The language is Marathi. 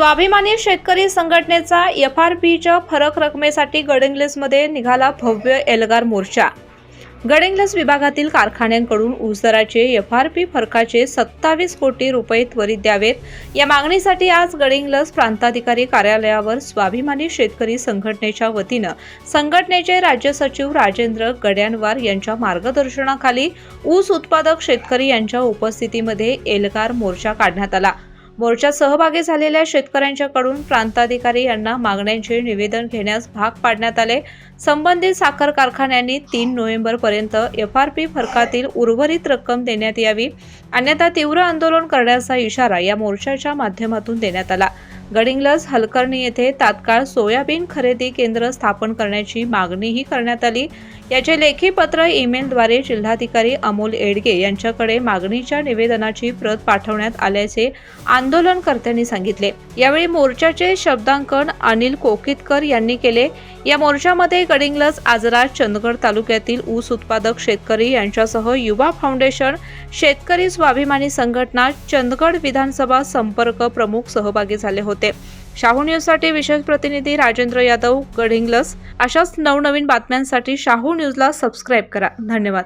स्वाभिमानी शेतकरी संघटनेचा एफ आर पीच्या फरक रकमेसाठी गडिंग्लजमध्ये निघाला भव्य एल्गार मोर्चा. गडिंग्लज विभागातील कारखान्यांकडून ऊसदराचे एफ आर पी फरकाचे सत्तावीस कोटी रुपये त्वरित द्यावेत. या मागणीसाठी आज गडिंग्लज प्रांताधिकारी कार्यालयावर स्वाभिमानी शेतकरी संघटनेच्या वतीनं संघटनेचे राज्य सचिव राजेंद्र गड्यानवार यांच्या मार्गदर्शनाखाली ऊस उत्पादक शेतकरी यांच्या उपस्थितीमध्ये एल्गार मोर्चा काढण्यात आला. मोर्चात सहभागी झालेल्या शेतकऱ्यांच्याकडून प्रांताधिकारी यांना मागण्यांचे निवेदन घेण्यास भाग पाडण्यात आले. संबंधित साखर कारखान्यांनी तीन नोव्हेंबरपर्यंत एफ आर पी फरकातील उर्वरित रक्कम देण्यात यावी. अन्यथा तीव्र आंदोलन करण्याचा इशारा या मोर्चाच्या माध्यमातून देण्यात आला. गडिंग्लस हलकर्णी येथे तात्काळ सोयाबीन खरेदी केंद्र स्थापन करण्याची मागणीही करण्यात आली. याचे लेखी पत्र ईमेलद्वारे जिल्हाधिकारी अमोल एडगे यांच्याकडे मागणीच्या निवेदनाची प्रत पाठवण्यात आल्याचे आंदोलनकर्त्यांनी सांगितले. यावेळी मोर्चाचे शब्दांकन अनिल कोकितकर यांनी केले. या मोर्चामध्ये गडिंगलज आजरा चंदगड तालुक्यातील ऊस उत्पादक शेतकरी यांच्यासह युवा फाउंडेशन शेतकरी स्वाभिमानी संघटना चंदगड विधानसभा संपर्क प्रमुख सहभागी झाले होते. शाहू न्यूजसाठी विशेष प्रतिनिधी राजेंद्र यादव गडिंगलस. अशाच नवनवीन बातम्यांसाठी शाहू न्यूजला सबस्क्राईब करा. धन्यवाद.